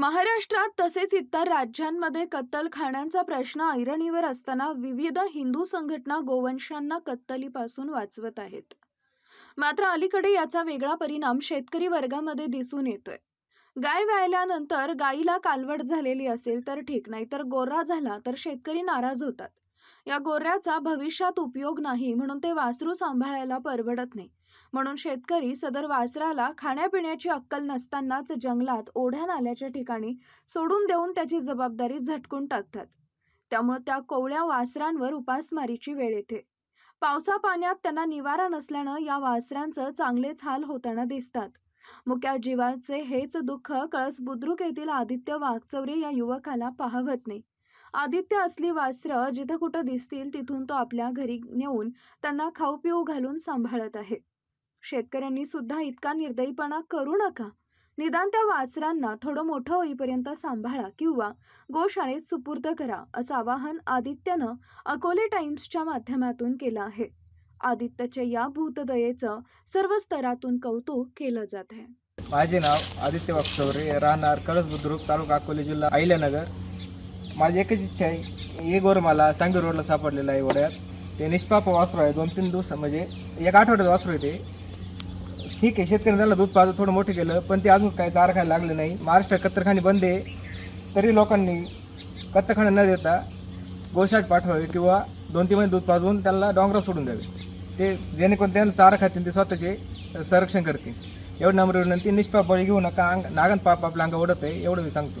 महाराष्ट्रात तसेच इतर राज्यांमध्ये कत्तलखान्यांचा प्रश्न ऐरणीवर असताना विविध हिंदू संघटना गोवंशांना कत्तलीपासून वाचवत आहेत. मात्र अलीकडे याचा वेगळा परिणाम शेतकरी वर्गामध्ये दिसून येतोय. गाय व्यायल्यानंतर गायीला कालवड झालेली असेल तर ठीक नाही तर गोरा झाला तर शेतकरी नाराज होतात. या गोऱ्याचा भविष्यात उपयोग नाही म्हणून ते वासरू सांभाळायला परवडत नाही. म्हणून शेतकरी सदर वासराला खाण्यापिण्याची अक्कल नसतानाच जंगलात ओढ्या नाल्याच्या ठिकाणी सोडून देऊन त्याची जबाबदारी झटकून टाकतात. त्यामुळे त्या कोवळ्या वासरांवर उपासमारीची वेळ येते. पावसा पाण्यात त्यांना निवारा नसल्यानं या वासरांचं चांगलेच हाल होताना दिसतात. मुक्या जीवाचे हेच दुःख कळस बुद्रुक येथील आदित्य वाघचौरे या युवकाला पाहवत नाही. आदित्य असली वासरं जिथं कुठं दिसतील तिथून तो आपल्या घरी नेऊन त्यांना खाऊ पिऊ घालून सांभाळत आहे. शेतकऱ्यांनी सुद्धा इतका निर्दयीपणा करू नका. निदान त्या वासरांना थोडं मोठं होईपर्यंत सांभाळा किंवा गोशाळेत सुपूर्द करा असं आवाहन आदित्यनं अकोले टाइम्सच्या माध्यमातून केलं आहे. आदित्यच्या या भूतदयेचं सर्व स्तरातून कौतुक केलं जात आहे. माझे नाव आदित्य वागचौरे राहणार कळस बुद्रुक तालुका अकोले जिल्हा अहिल्यानगर. माझी एकच इच्छा आहे. एक वर मला सांगवी रोडला सापडलेलं आहे वड्यात. ते निष्पाप वासरू आहे. दोन तीन दिवस म्हणजे एक आठवड्यात वासरू आहे ते. ठीक आहे शेतकऱ्यांनी त्याला दूध पाजून थोडं मोठं केलं पण ते अजून काय चारा खायला लागले नाही. महाराष्ट्र कत्तरखानी बंद आहे. तरी लोकांनी कत्तरखाना न देता गोशाट पाठवावे किंवा दोन तीन महिने दूध पाजवून त्याला डोंगरावर सोडून द्यावे. ते जेणेकरून त्यांना चारा खातील ते स्वतःचे संरक्षण करतील. एवढं नम्र विनंती. निष्पाप बळी घेऊ नका. अंग नागन पाप आपल्या अंगा ओढत आहे एवढं मी सांगतो.